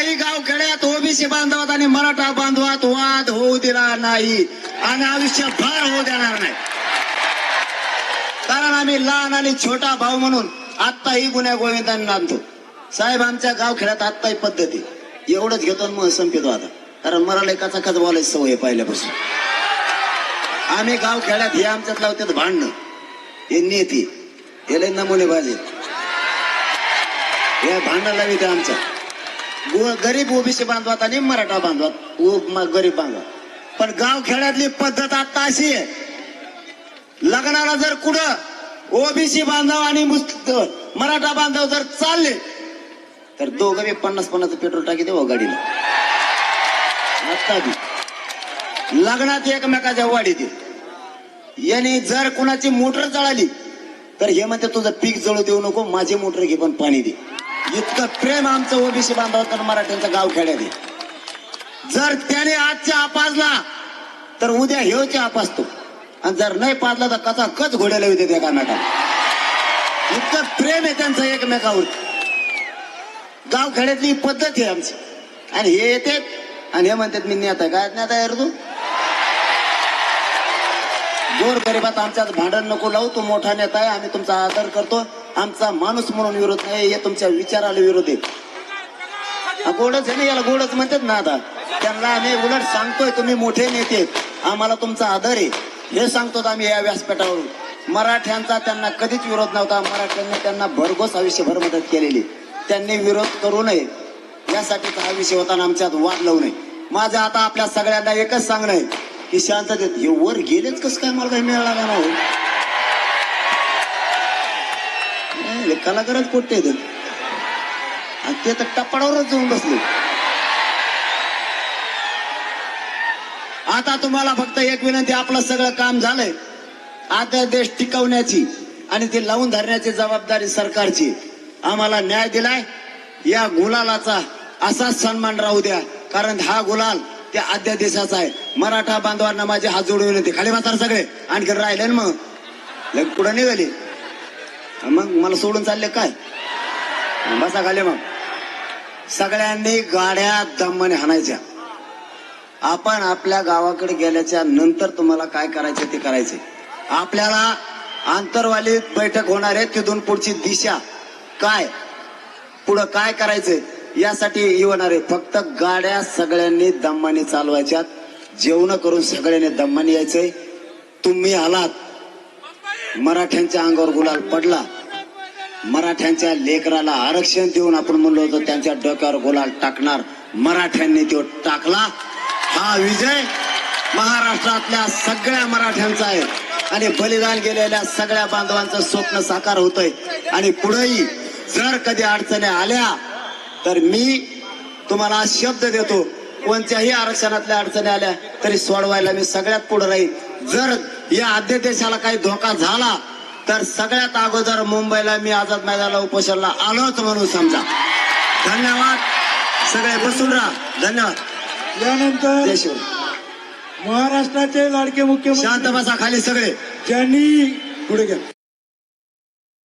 काही गाव खेड्यात ओबीसी बांधवात आणि मराठा बांधवात वाद होऊ दिला नाही. आणि आयुष्यभर होऊ देणार नाही. कारण आम्ही लहान आणि छोटा भाऊ म्हणून आत्ताही गुन्ह्या गोविंदांनी नांदतो साहेब आमच्या गाव खेड्यात आत्ताही पद्धती. एवढंच घेतो मग संपितो आता. कारण मला लेखाचा कच बोलायची सवय पहिल्यापासून. आम्ही गाव खेड्यात हे आमच्यात लावतात भांडणं. हे नेते हे लय नमुने बाजे. हे भांडण लावित आमच्या. गरीब ओबीसी बांधवात आणि मराठा बांधवात. गरीब बांधवात. पण गाव खेड्यातली पद्धत आता अशी आहे. लग्नाला जर कुठं ओबीसी बांधव आणि मराठा बांधव जर चालले तर दोघं मी पन्नास पन्नास पेट्रोल टाकी देऊ गाडीला. आता लग्नात एकमेकाच्या वाढी दे याने जर कुणाची मोटर जळाली तर हे म्हणते तुझं पीक जळू देऊ नको माझी मोटर घे पण पाणी दे. इतकं प्रेम आमचं ओबीसी बांधव तर मराठ्यांचं गाव खेड्यात आहे. जर त्याने आजच्या आपाजला तर उद्या ह्योच्या आपासतो आणि जर नाही पाजला तर कसा कच घोड्याला येते त्या कानाटा इतकं प्रेम आहे त्यांचं एकमेकावर. गाव खेड्यातली पद्धत आहे आमची. आणि हे येते आणि हे म्हणतात मी नेता काय नेता यार तू? गोर गरिबात आमच्यात भांडण नको लावू तू मोठा नेता आहे आम्ही तुमचा आदर करतो. आमचा माणूस म्हणून विरोध नाही हे तुमच्या विचाराला विरोध आहे. गोडच आहे ना याला गोडच म्हणतात ना आता. त्यांना आम्ही उलट सांगतोय तुम्ही मोठे नेते आम्हाला तुमचा आदर आहे. हे सांगतो आम्ही या व्यासपीठावरून. मराठ्यांचा त्यांना कधीच विरोध नव्हता. मराठ्यांनी त्यांना भरघोस आयुष्यभर मदत केलेली. त्यांनी विरोध करू नये. यासाठीच हा विषय होता आमच्यात वाद लावू नये. माझं आता आपल्या सगळ्यांना एकच सांगणं आहे की शांततेत हे वर गेलेच कसं काय मला काही मिळाला का ना हो बसले कलाकारच पोट्टे आहेत. आणि ते तर टप्पाडावरच जाऊन बसले. आता तुम्हाला फक्त एक विनंती आपलं सगळं काम झालंय. आता देश टिकवण्याची आणि ते लावून धरण्याची जबाबदारी सरकारची. आम्हाला न्याय दिलाय. या गुलालाचा असाच सन्मान राहू द्या. कारण हा गुलाल त्या आद्या देशाचा आहे. मराठा बांधवांना माझी हात जोडून विनंती. खाली बसा सगळे आणखी राहिले ना मग. पुढे निघाले. मग मला सोडून चालले काय? बसा खाली मग. सगळ्यांनी गाड्या दमने हाणायच्या. आपण आपल्या गावाकडे गेल्याच्यानंतर तुम्हाला काय करायचं ते करायचे. आपल्याला आंतरवाली बैठक होणार आहे तिथून पुढची दिशा. काय? पुढं काय करायचं? यासाठी येणार आहे. फक्त गाड्या सगळ्यांनी दम्माने चालवायच्यात. जेवण करून सगळ्यांनी दम्माने यायचंय. तुम्ही आलात. मराठ्यांच्या अंगावर गुलाल पडला. मराठ्यांच्या लेकराला आरक्षण देऊन आपण म्हणलो होतो त्यांच्या डोक्यावर गुलाल टाकणार. मराठ्यांनी तो टाकला. हा विजय महाराष्ट्रातल्या सगळ्या मराठ्यांचा आहे. आणि बलिदान गेलेल्या सगळ्या बांधवांचं स्वप्न साकार होतंय. आणि पुढेही जर कधी अडचणी आल्या तर मी तुम्हाला शब्द देतो कोणत्याही आरक्षणातल्या अडचणी आल्या तरी सोडवायला मी सगळ्यात पुढे राहील जर या आद्य देशाला काही धोका झाला तर सगळ्यात अगोदर मुंबईला मी आझाद मैदानाला उपोषणला आलोच म्हणून समजा. धन्यवाद. सगळे बसून राहा. धन्यवाद. यानंतर महाराष्ट्राचे लाडके शांत मुख्यमंत्री बसा खाली सगळे. ज्यांनी पुढे घ्या.